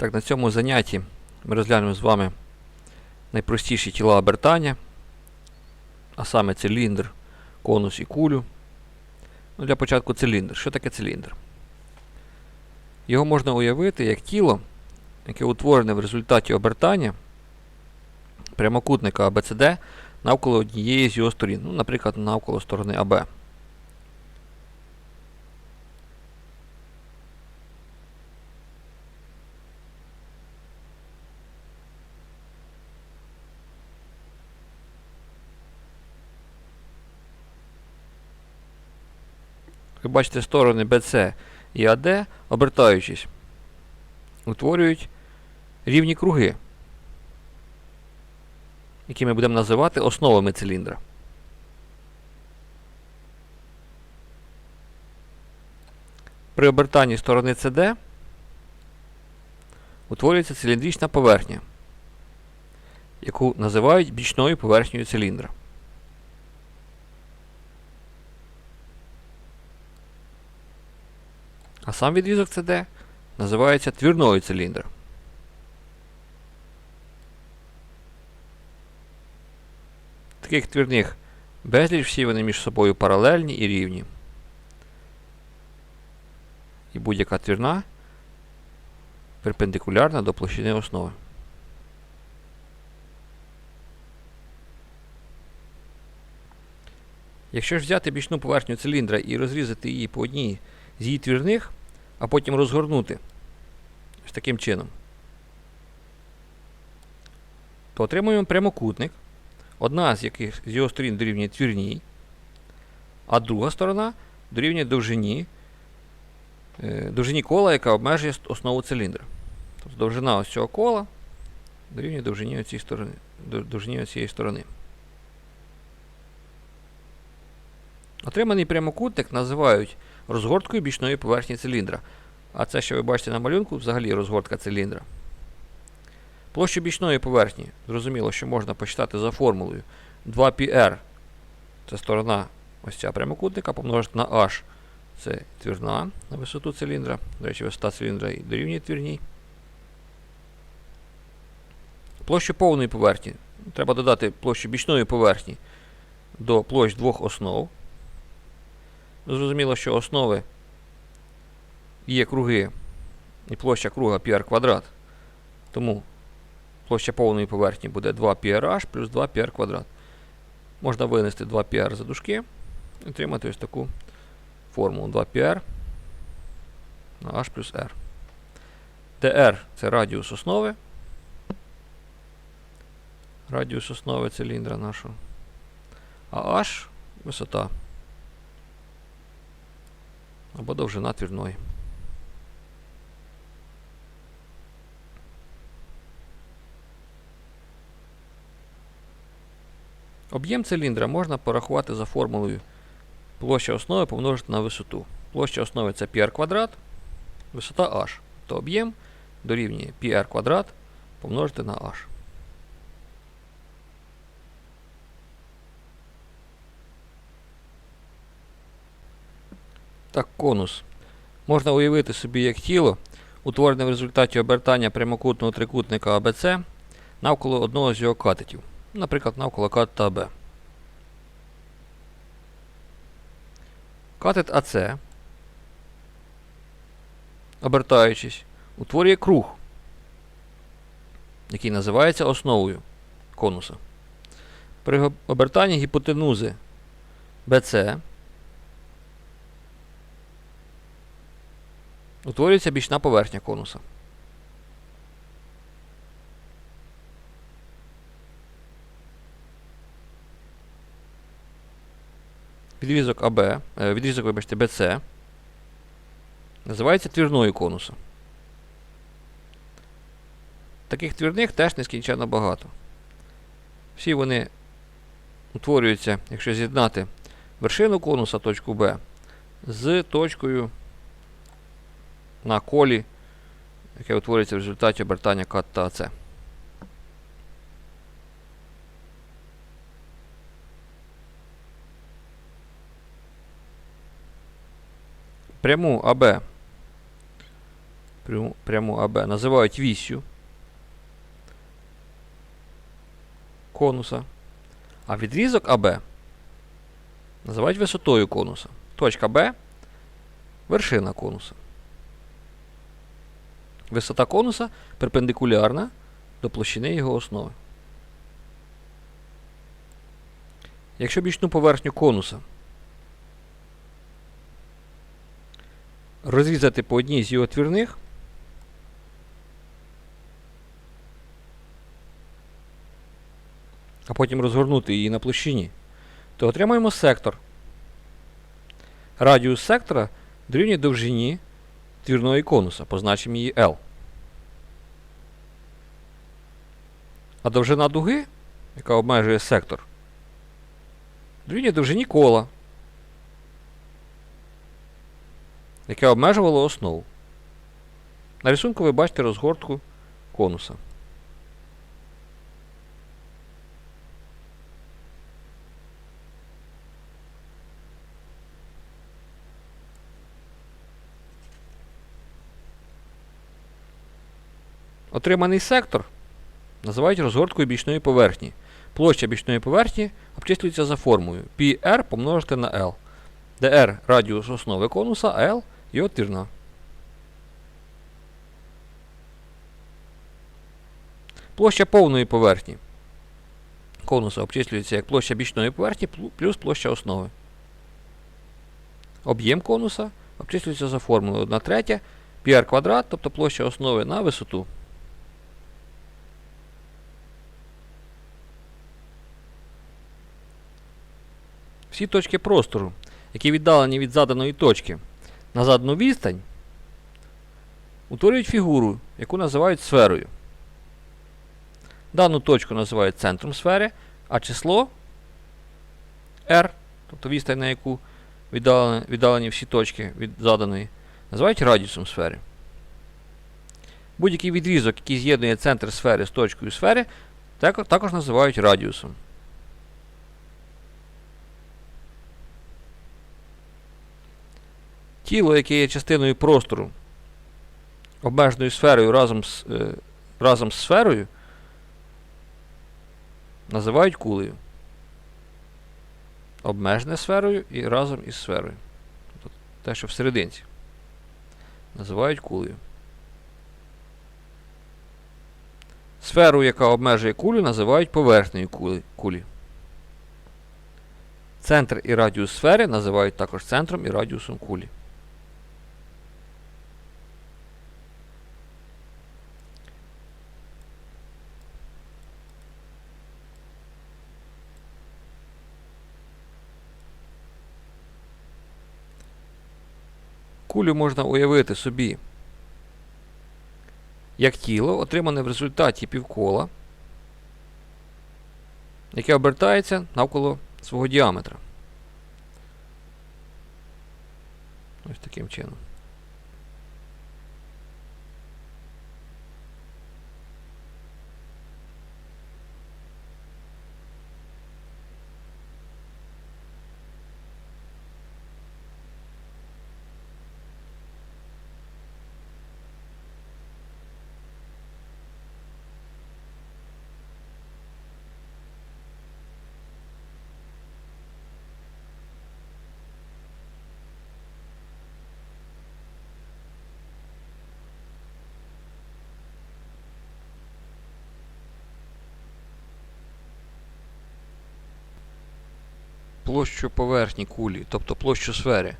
Так, на цьому занятті ми розглянемо з вами найпростіші тіла обертання, а саме циліндр, конус і кулю. Ну, для початку циліндр. Що таке циліндр? Його можна уявити як тіло, яке утворене в результаті обертання прямокутника ABCD навколо однієї з його сторін, ну, наприклад, навколо сторони АБ. Ви бачите сторони BC і AD, обертаючись, утворюють рівні круги, які ми будемо називати основами циліндра. При обертанні сторони CD утворюється циліндрична поверхня, яку називають бічною поверхнею циліндра. А сам відрізок CD називається твірною циліндра. Таких твірних безліч всі вони між собою паралельні і рівні. І будь-яка твірна перпендикулярна до площини основи. Якщо ж взяти бічну поверхню циліндра і розрізати її по одній з її твірних, а потім розгорнути ось таким чином, то отримуємо прямокутник, одна з яких з його сторін дорівнює твірній, а друга сторона дорівнює довжині, е, довжині кола, яка обмежує основу циліндра. Тобто довжина ось цього кола дорівнює довжині цієї сторони. Отриманий прямокутник називають розгорткою бічної поверхні циліндра. А це, що ви бачите на малюнку, взагалі розгортка циліндра. Площу бічної поверхні, зрозуміло, що можна посчитати за формулою 2πr. Це сторона ось ця прямокутника, помножити на h. Це твірна на висоту циліндра. До речі, висота циліндра і дорівнює твірній. Площу повної поверхні. Треба додати площу бічної поверхні до площ двох основ. Зрозуміло, що основи є круги і площа круга πr квадрат. Тому площа повної поверхні буде 2πrh плюс 2πr квадрат. Можна винести 2πr за дужки і отримати ось таку формулу 2πr на h плюс r. dr це радіус основи. Радіус основи циліндра нашого. А h висота або довжина твірної. Об'єм циліндра можна порахувати за формулою площа основи помножити на висоту. Площа основи це πr квадрат, висота h. То об'єм дорівнює πr квадрат помножити на h. Так, конус. Можна уявити собі як тіло, утворене в результаті обертання прямокутного трикутника АБЦ навколо одного з його катетів. Наприклад, навколо катета АБ. Катет АЦ, обертаючись, утворює круг, який називається основою конуса. При обертанні гіпотенузи BC утворюється бічна поверхня конуса. Відрізок АБ, е, відрізок, вибачте, BC називається твірною конуса. Таких твірних теж нескінченно багато. Всі вони утворюються, якщо з'єднати вершину конуса точку Б з точкою на колі, яке утворюється в результаті обертання катета АЦ. Пряму АБ пряму, пряму АБ називають вісю конуса, а відрізок АБ називають висотою конуса. Точка Б вершина конуса. Висота конуса перпендикулярна до площини його основи. Якщо бічну поверхню конуса розрізати по одній з його твірних, а потім розгорнути її на площині, то отримаємо сектор. Радіус сектора дорівнює довжині твірної конуса, позначимо її L. А довжина дуги, яка обмежує сектор, дорівнює довжині кола, яке обмежувало основу. На рисунку ви бачите розгортку конуса. Отриманий сектор називають розгорткою бічної поверхні. Площа бічної поверхні обчислюється за формулою πr помножити на L, де R радіус основи конуса, а L його твірна. Площа повної поверхні конуса обчислюється як площа бічної поверхні плюс площа основи. Об'єм конуса обчислюється за формулою 1 третя πr квадрат, тобто площа основи на висоту. Всі точки простору, які віддалені від заданої точки на задану відстань, утворюють фігуру, яку називають сферою. Дану точку називають центром сфери, а число R, тобто відстань, на яку віддалені, віддалені всі точки від заданої, називають радіусом сфери. Будь-який відрізок, який з'єднує центр сфери з точкою сфери, також називають радіусом. Тіло, яке є частиною простору, обмеженою сферою разом з, е, разом з сферою, називають кулею. Обмежене сферою і разом із сферою. Тобто те, що всерединці. Називають кулею. Сферу, яка обмежує кулю, називають поверхнею кулі. Центр і радіус сфери називають також центром і радіусом кулі. Кулю можна уявити собі як тіло, отримане в результаті півкола, яке обертається навколо свого діаметра. Ось таким чином. Площу поверхні кулі, тобто площу сфери,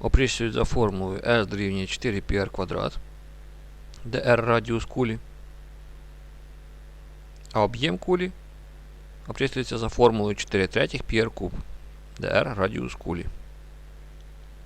оприсують за формулою S дорівнює 4πr квадрат, де R радіус кулі, а об'єм кулі обчислюється за формулою 4 третіх πr куб, де R радіус кулі.